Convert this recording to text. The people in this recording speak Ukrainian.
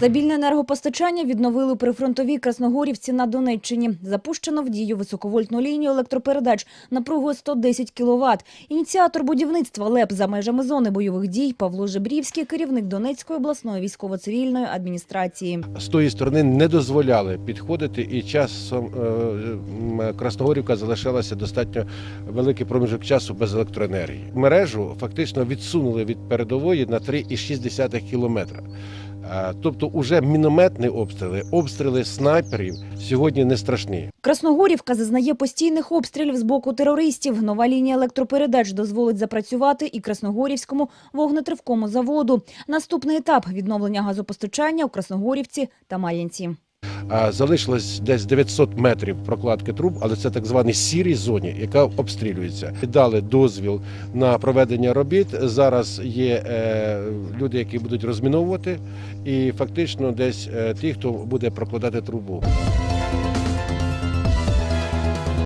Стабільне енергопостачання відновили у прифронтовій Красногорівці на Донеччині. Запущено в дію високовольтну лінію електропередач напругою 110 кВт. Ініціатор будівництва ЛЕП за межами зони бойових дій Павло Жебрівський, керівник Донецької обласної військово-цивільної адміністрації. з тої сторони не дозволяли підходити, і часом е, Красногорівка залишалася достатньо великий проміжок часу без електроенергії. Мережу фактично відсунули від передової на 3,6 кілометра. Е, Тобто, уже мінометні обстріли, обстріли снайперів сьогодні не страшні. Красногорівка зазнає постійних обстрілів з боку терористів. Нова лінія електропередач дозволить запрацювати і Красногорівському вогнетривкому заводу. Наступний етап – відновлення газопостачання у Красногорівці та Мар'янці. Залишилось десь 900 метрів прокладки труб, але це так званій сірій зоні, яка обстрілюється. Дали дозвіл на проведення робіт. Зараз є е, люди, які будуть розміновувати, і фактично десь е, ті, хто буде прокладати трубу.